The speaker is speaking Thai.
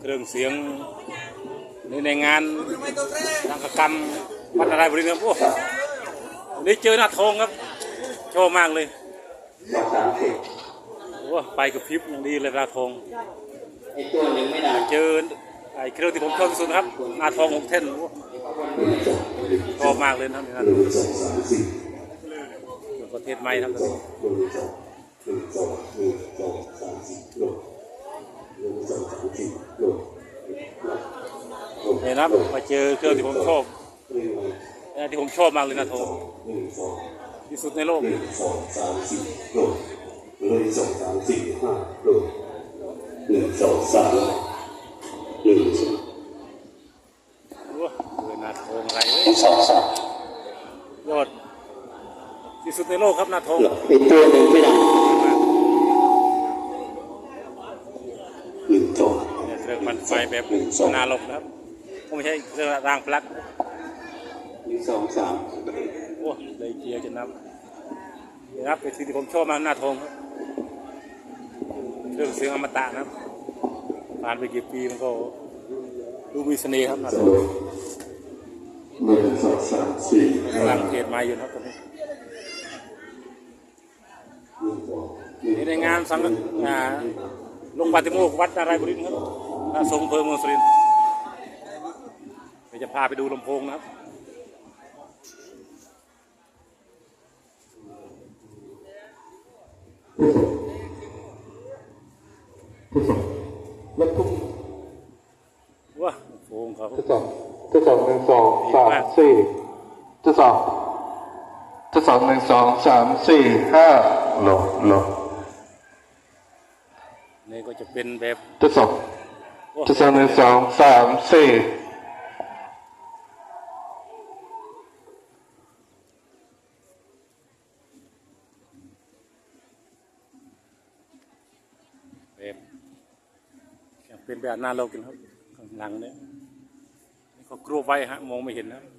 เครื่องเสียงในในงานสังกรรมวัดนารายณ์บุรีครับโอ้วันนี้เจอหน้าทองครับชอบมากเลยโอ้ไปกับพิบอย่างดีเลยหน้าทองไอ้ตัวหนึ่งไม่ได้เจอไอ้เครื่องที่ผมชอบที่สุดครับหน้าทองหกเท่นโอ้ชอบมากเลยนะครับนี่นะประเทศใหม่ครับ เห็นนะครับมาเจอเครื่องที่ผมชอบอันที่ผมชอบมากเลยหนะทองที่สุดในโลกสองสามสี่โลหนึ่งสองสามสี่ห้าโลหนึ่งสองสามหนึ่งสองโอ้เออหนาทองอะไรเว้ยสองสามยอดที่สุดในโลกครับหนาทองไอ้ตัวหนึ่งไม่ได้หนึ่งสองเนี่ยเครื่องปั่นไฟแบบอนาล็อกนะครับ ไม่ใช่เครื่องรางปลั๊กหนึ่งสองสามโอ้เลยเกียร์จะนับนี่นะครับเป็นสิ่งที่ผมชอบมากหน้าทองครับเครื่องเสียงอมตะนะครับผ่านไปกี่ปีมันก็ดูมีเสน่ห์ครับหน้าทองหนึ่งสองสามสี่ห้ากำลังเทศมาอยู่นะครับตอนนี้หนึ่งสองนี่ในงานสังฆอ่าลงปาติโมกข์วัดนารายณ์บุรีครับพระทรงอำเภอเมืองสุรินทร์เดี๋ ยวจะพาไปดูลำโพงนะครับแล้วทุกว้าลำโพงเขาจะสองจะสองหนึ่งสองสามสี่จะสองจะสองหนึ่งสองสามสี่ห้าโลโลนี่ก็จะเป็นแบบจะสองจะสองหนึ่งสองสามสี่ เป็นแบบหน้าโลกกันครับข้างหลังเนี่ยเขาก็กลัวไว้ฮะมองไม่เห็นนะครับ